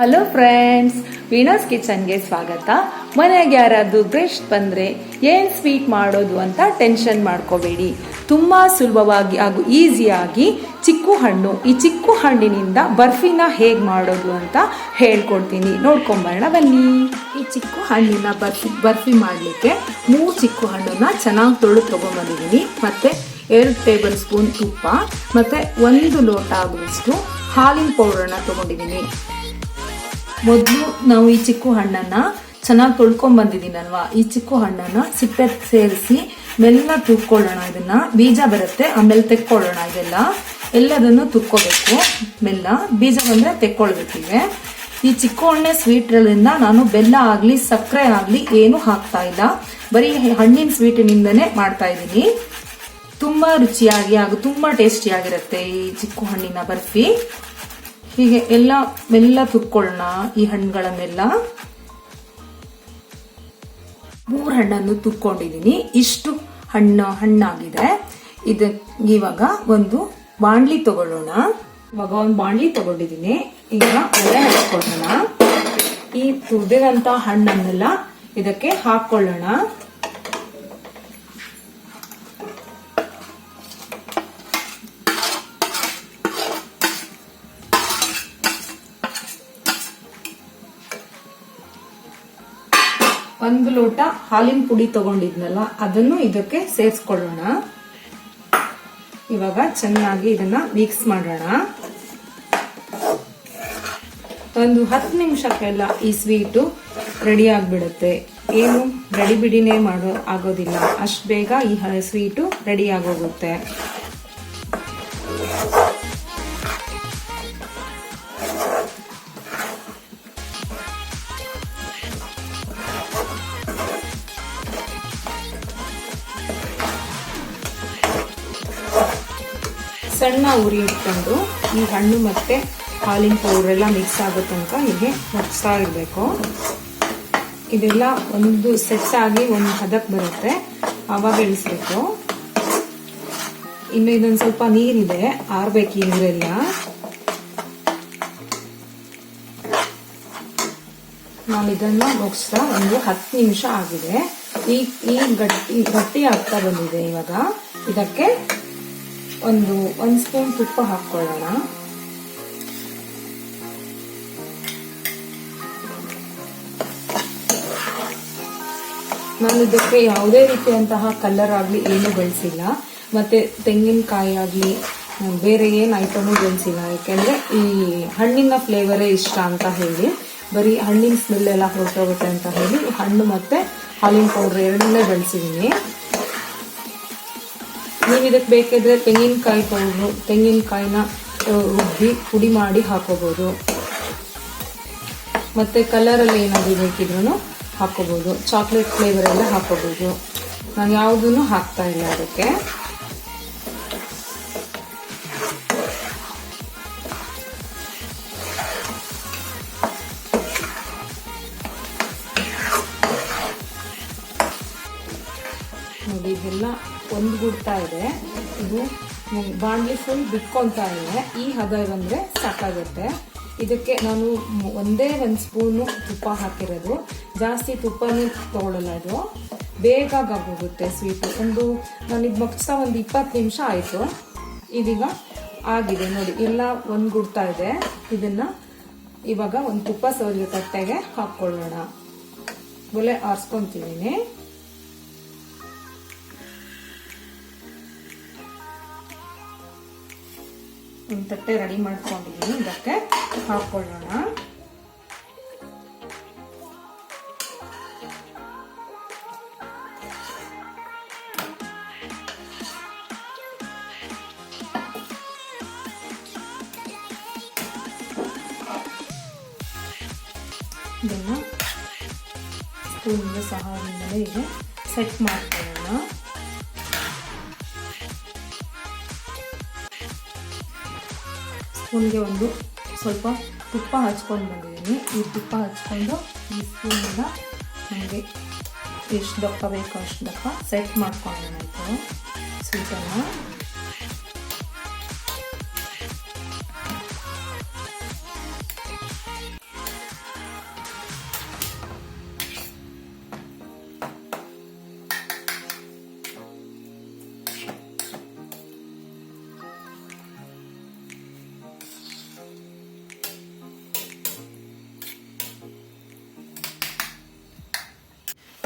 Hello friends ವೀಣಾಸ್ ಕಿಚನ್ಗೆ ಸ್ವಾಗತ. ಮನೆಗೆ ಯಾರಾದರೂ ಗೆಸ್ಟ್ ಬಂದರೆ ಏನು ಸ್ವೀಟ್ ಮಾಡೋದು ಅಂತ ಟೆನ್ಷನ್ ಮಾಡ್ಕೋಬೇಡಿ. ತುಂಬ ಸುಲಭವಾಗಿ ಹಾಗೂ ಈಸಿಯಾಗಿ ಚಿಕ್ಕು ಹಣ್ಣು ಈ ಚಿಕ್ಕು ಹಣ್ಣಿನಿಂದ ಬರ್ಫಿನ ಹೇಗೆ ಮಾಡೋದು ಅಂತ ಹೇಳ್ಕೊಡ್ತೀನಿ. ನೋಡ್ಕೊಂಬರೋಣ ಬನ್ನಿ ಈ ಚಿಕ್ಕು ಹಣ್ಣಿನ ಬರ್ಫಿ ಬರ್ಫಿ ಮಾಡಲಿಕ್ಕೆ ಮೂರು ಚಿಕ್ಕು ಹಣ್ಣನ್ನು ಚೆನ್ನಾಗಿ ತೊಳೆದು ತೊಗೊಂಬಂದಿದ್ದೀನಿ. ಮತ್ತು ಎರಡು ಟೇಬಲ್ ಸ್ಪೂನ್ ತುಪ್ಪ, ಮತ್ತು ಒಂದು ಲೋಟ ಆಗುವಷ್ಟು ಹಾಲಿನ ಪೌಡರನ್ನ ತೊಗೊಂಡಿದ್ದೀನಿ. ಮೊದಲು ನಾವು ಈ ಚಿಕ್ಕು ಹಣ್ಣನ್ನ ಚೆನ್ನಾಗಿ ತೊಳ್ಕೊಂಡ್ ಬಂದಿದ್ದೀನಲ್ವಾ? ಈ ಚಿಕ್ಕು ಹಣ್ಣನ್ನ ಸಿಪ್ಪೆ ಸೇರಿಸಿ ಮೆಲ್ಲ ತುಕ್ಕೊಳ್ಳೋಣ ಇದನ್ನ ಬೀಜ ಬರುತ್ತೆ ಆಮೇಲೆ ತೆಕ್ಕೊಳ್ಳೋಣ ಇದೆಲ್ಲ. ಎಲ್ಲದನ್ನು ತುಕ್ಕೋಬೇಕು ಮೆಲ್ಲ ಬೀಜ ಬಂದ್ರೆ ತೆಕ್ಕೊಳ್ಬೇಕಿವೆ. ಈ ಚಿಕ್ಕು ಹಣ್ಣೆ ಸ್ವೀಟ್ಗಳಿಂದ ನಾನು ಬೆಲ್ಲ ಆಗ್ಲಿ, ಸಕ್ಕರೆ ಆಗ್ಲಿ ಏನು ಹಾಕ್ತಾ ಇಲ್ಲ. ಬರೀ ಹಣ್ಣಿನ ಸ್ವೀಟಿನಿಂದನೇ ಮಾಡ್ತಾ ಇದ್ದೀನಿ. ತುಂಬಾ ರುಚಿಯಾಗಿ ಹಾಗೂ ತುಂಬಾ ಟೇಸ್ಟಿಯಾಗಿರುತ್ತೆ ಈ ಚಿಕ್ಕು ಹಣ್ಣಿನ ಬರ್ಫಿ. ಹೀಗೆ ಎಲ್ಲ ಮೆಲ್ಲ ತುಕ್ಕೊಳ್ಳೋಣ ಈ ಹಣ್ಣುಗಳನ್ನೆಲ್ಲ ಮೂರು ಹಣ್ಣನ್ನು ತುಕ್ಕೊಂಡಿದ್ದೀನಿ ಇಷ್ಟು ಹಣ್ಣು, ಹಣ್ಣಾಗಿದೆ. ಇದ ಇವಾಗ ಒಂದು ಬಾಣ್ಲಿ ತಗೊಳ್ಳೋಣ. ಇವಾಗ ಒಂದು ಬಾಣ್ಲಿ ತಗೊಂಡಿದ್ದೀನಿ. ಈಗ ಒಲೆ ಹಚ್ಕೊಳ್ಳೋಣ ಈ ತುರ್ದಿರಂತ ಹಣ್ಣನ್ನೆಲ್ಲ ಇದಕ್ಕೆ ಹಾಕೊಳ್ಳೋಣ ಒಂದು ಲೋಟ ಹಾಲಿನ ಪುಡಿ ತಗೊಂಡಿದ್ನಲ್ಲ, ಅದನ್ನು ಇದಕ್ಕೆ ಸೇರಿಸ್ಕೊಳ್ಳೋಣ. ಇವಾಗ ಚೆನ್ನಾಗಿ ಇದನ್ನ ಮಿಕ್ಸ್ ಮಾಡೋಣ. ಒಂದು ಹತ್ತು ನಿಮಿಷಕ್ಕೆಲ್ಲ ಈ ಸ್ವೀಟು ರೆಡಿ ಆಗಿಬಿಡುತ್ತೆ. ಏನು ರೆಡಿ ಬಿಡಿನೇ ಮಾಡೋ ಆಗೋದಿಲ್ಲ. ಅಷ್ಟು ಬೇಗ ಈ ಸ್ವೀಟು ರೆಡಿ ಆಗೋಗುತ್ತೆ. ಸಣ್ಣ ಉರಿ ಇಟ್ಕೊಂಡು ಈ ಹಣ್ಣು ಮತ್ತೆ ಹಾಲಿನ ಪೌಡರ್ ಎಲ್ಲ ಮಿಕ್ಸ್ ಆಗೋ ತನಕ ಹೀಗೆ ಮುಚ್ತಾ ಇರಬೇಕು. ಇದೆಲ್ಲ ಒಂದು ಸೆಟ್ ಆಗಿ ಒಂದು ಹದಕ್ಕೆ ಬರುತ್ತೆ. ಆವಾಗ ಇಳಿಸ್ಬೇಕು. ಇನ್ನು ಇದೊಂದು ಸ್ವಲ್ಪ ನೀರಿದೆ. ಆರ್ಬೇಕು ಈ ನಾನು ಇದನ್ನ ಮುಗಿಸ್ತಾ ಒಂದು ಹತ್ತು ನಿಮಿಷ ಆಗಿದೆ. ಈ ಈ ಗಟ್ಟಿ ಗಟ್ಟಿ ಆಗ್ತಾ ಬಂದಿದೆ ಇವಾಗ. ಇದಕ್ಕೆ ಒಂದು ಒಂದು ಸ್ಪೂನ್ ತುಪ್ಪ ಹಾಕ್ಕೊಳ್ಳೋಣ. ನಾನು ಇದಕ್ಕೆ ಯಾವುದೇ ರೀತಿಯಂತಹ ಕಲರ್ ಆಗಲಿ ಏನೂ ಬೆಳೆಸಿಲ್ಲ. ಮತ್ತೆ ತೆಂಗಿನಕಾಯಿ ಆಗಲಿ, ಬೇರೆ ಏನು ಐಟಮು ಬೆಳೆಸಿಲ್ಲ. ಯಾಕೆಂದರೆ ಈ ಹಣ್ಣಿನ ಫ್ಲೇವರೇ ಇಷ್ಟ ಅಂತ ಹೇಳಿ, ಬರೀ ಹಣ್ಣಿನ ಸ್ಮೆಲ್ ಎಲ್ಲ ಹೊರಟೋಗುತ್ತೆ ಅಂತ ಹೇಳಿ, ಹಣ್ಣು ಮತ್ತೆ ಹಾಲಿನ ಪೌಡರ್ ಎರಡನ್ನೇ ಬೆಳೆಸಿದ್ದೀನಿ ನೀವು ಇದಕ್ಕೆ ಬೇಕಿದ್ರೆ ತೆಂಗಿನಕಾಯಿ ಪೌಡ್ರು, ತೆಂಗಿನಕಾಯಿನ ರುಬ್ಬಿ ಪುಡಿ ಮಾಡಿ ಹಾಕೋಬಹುದು ಮತ್ತೆ ಕಲರಲ್ಲಿ ಏನಾದರೂ ಬೇಕಿದ್ರೂ ಹಾಕೋಬಹುದು ಚಾಕ್ಲೇಟ್ ಫ್ಲೇವರ್ ಎಲ್ಲ ಹಾಕೋಬಹುದು ನಾನು ಯಾವುದೂ ಹಾಕ್ತಾ ಇಲ್ಲ ಅದಕ್ಕೆ. ನೋಡಿ ಇದೆಲ್ಲ ಒಂದ್ಗೂಡ್ತಾ ಇದೆ. ಇದು ಬಾಣಲಿ ಫುಲ್ ಬಿಟ್ಕೊತಾ ಇದೆ. ಈ ಹದ ಬಂದ್ರೆ ಸಾಕಾಗುತ್ತೆ. ಇದಕ್ಕೆ ನಾನು ಒಂದೇ ಒಂದು ಸ್ಪೂನು ತುಪ್ಪ ಹಾಕಿರೋದು. ಜಾಸ್ತಿ ತುಪ್ಪನೂ ತಗೊಳ್ಳಲ್ಲ ಇದು. ಬೇಗ ಆಗೋಗುತ್ತೆ ಸ್ವೀಟು ಒಂದು ನಾನು ಇದು ಮಗ್ಸ್ತಾ ಒಂದು ಇಪ್ಪತ್ತು ನಿಮಿಷ ಆಯಿತು. ಇದೀಗ ಆಗಿದೆ ನೋಡಿ, ಎಲ್ಲ ಒಂದ್ಗೂಡ್ತಾ ಇದೆ. ಇದನ್ನ ಇವಾಗ ಒಂದು ತುಪ್ಪ ಸವರಿ ತಟ್ಟೆಗೆ ಹಾಕ್ಕೊಳ್ಳೋಣ. ಒಲೆ ಆರಿಸ್ಕೊಂತಿದ್ದೀನಿ. ಒಂದು ತಟ್ಟೆ ರೆಡಿ ಮಾಡ್ಕೊಂಡಿದ್ದೀನಿ ಇದಕ್ಕೆ ಹಾಕೊಳ್ಳೋಣ. ಇದನ್ನು ಸ್ಪೂನಿಂದ ಸಹಾಯದಿಂದಲೇ ಈಗ ಸೆಟ್ ಮಾಡ್ಕೊಳ್ಳೋಣ. ಸ್ಪೂನ್ಗೆ ಒಂದು ಸ್ವಲ್ಪ ತುಪ್ಪ ಹಚ್ಕೊಂಡು ಬಂದಿದ್ದೀನಿ. ಈ ತುಪ್ಪ ಹಚ್ಕೊಂಡು ಈ ಸ್ಪೂನಿಂದ ನನಗೆ ಎಷ್ಟು ದಪ್ಪ ಬೇಕೋ ಅಷ್ಟು ದಪ್ಪ ಸೆಟ್ ಮಾಡ್ಕೊಂಡು ಸ್ವೀಟನ್ನು.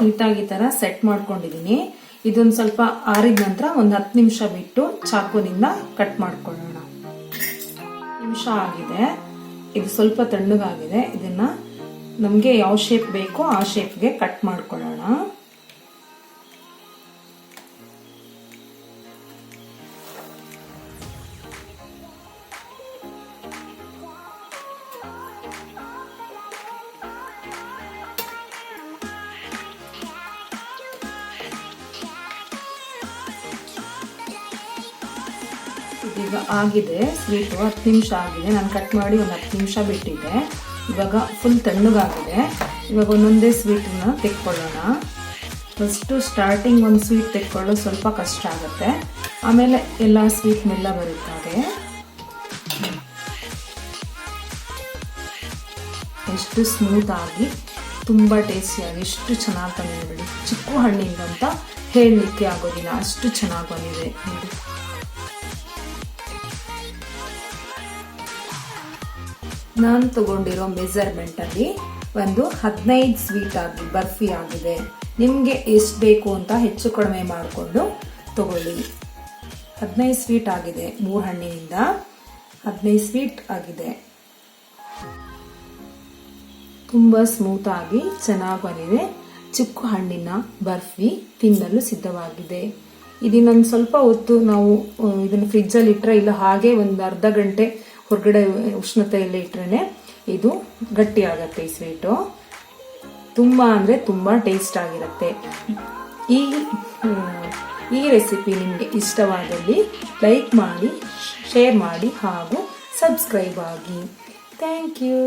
ನೀಟಾಗಿ ಈ ಥರ ಸೆಟ್ ಮಾಡ್ಕೊಂಡಿದ್ದೀನಿ ಇದೊಂದು ಸ್ವಲ್ಪ ಆರಿದ ನಂತರ ಒಂದು ಹತ್ತು ನಿಮಿಷ ಬಿಟ್ಟು ಚಾಕುನಿಂದ ಕಟ್ ಮಾಡ್ಕೊಳ್ಳೋಣ. ನಿಮಿಷ ಆಗಿದೆ. ಇದು ಸ್ವಲ್ಪ ತಣ್ಣಗಾಗಿದೆ. ಇದನ್ನ ನಮಗೆ ಯಾವ ಶೇಪ್ ಬೇಕೋ ಆ ಶೇಪ್ಗೆ ಕಟ್ ಮಾಡ್ಕೊಳ್ಳೋಣ. ಇದೀಗ ಆಗಿದೆ. ಸ್ವೀಟು ಹತ್ತು ನಿಮಿಷ ಆಗಿದೆ. ನಾನು ಕಟ್ ಮಾಡಿ ಒಂದು ಹತ್ತು ನಿಮಿಷ ಬಿಟ್ಟಿದ್ದೆ. ಇವಾಗ ಫುಲ್ ತಣ್ಣಗಾಗಿದೆ. ಇವಾಗ ಒಂದೊಂದೇ ಸ್ವೀಟನ್ನ ತೆಕ್ಕೊಳ್ಳೋಣ. ಫಸ್ಟು ಸ್ಟಾರ್ಟಿಂಗ್ ಒಂದು ಸ್ವೀಟ್ ತೆಕ್ಕೊಳ್ಳೋದು ಸ್ವಲ್ಪ ಕಷ್ಟ ಆಗುತ್ತೆ. ಆಮೇಲೆ ಎಲ್ಲ ಸ್ವೀಟ್ನೆಲ್ಲ ಬರುತ್ತಾರೆ ಎಷ್ಟು ಸ್ಮೂತಾಗಿ ತುಂಬ ಟೇಸ್ಟಿಯಾಗಿ ಎಷ್ಟು ಚೆನ್ನಾಗಿ ಬಂದಿದೆ ಚಿಕ್ಕು ಹಣ್ಣಿಂದಂತ ಹೇಳಲಿಕ್ಕೆ ಆಗೋದಿಲ್ಲ ಅಷ್ಟು ಚೆನ್ನಾಗಿ ಬಂದಿದೆ. ನಾನು ತಗೊಂಡಿರೋ ಮೆಜರ್ಮೆಂಟ್ ಅಲ್ಲಿ ಒಂದು ಹದಿನೈದು ಸ್ವೀಟ್ ಆಗಿ, ಬರ್ಫಿ ಆಗಿದೆ. ನಿಮಗೆ ಎಷ್ಟು ಬೇಕು ಅಂತ ಹೆಚ್ಚು ಕಡಿಮೆ ಮಾಡಿಕೊಂಡು ತಗೊಳ್ಳಿ. ಹದಿನೈದು ಸ್ವೀಟ್ ಆಗಿದೆ ಮೂರು ಹಣ್ಣಿನಿಂದ. ಹದಿನೈದು ಸ್ವೀಟ್ ಆಗಿದೆ. ತುಂಬ ಸ್ಮೂತಾಗಿ ಚೆನ್ನಾಗಿ ಬಂದಿದೆ. ಚಿಕ್ಕ ಹಣ್ಣಿನ ಬರ್ಫಿ ತಿನ್ನಲು ಸಿದ್ಧವಾಗಿದೆ. ಇದನ್ನೊಂದು ಸ್ವಲ್ಪ ಹೊತ್ತು ನಾವು ಇದನ್ನು ಫ್ರಿಜ್ಜಲ್ಲಿ ಇಟ್ಟರೆ ಇಲ್ಲ, ಹಾಗೆ ಒಂದು ಅರ್ಧ ಗಂಟೆ ಹೊರಗಡೆ ಉಷ್ಣತೆಯಲ್ಲಿ ಇಟ್ರೇನೆ ಇದು ಗಟ್ಟಿ ಆಗುತ್ತೆ ಈ ಸ್ವೀಟು ತುಂಬ ಅಂದರೆ ತುಂಬ ಟೇಸ್ಟ್ ಆಗಿರುತ್ತೆ. ಈ ಈ ರೆಸಿಪಿ ನಿಮಗೆ ಇಷ್ಟವಾದಲ್ಲಿ ಲೈಕ್ ಮಾಡಿ ಶೇರ್ ಮಾಡಿ ಹಾಗೂ ಸಬ್ಸ್ಕ್ರೈಬ್ ಆಗಿ. Thank you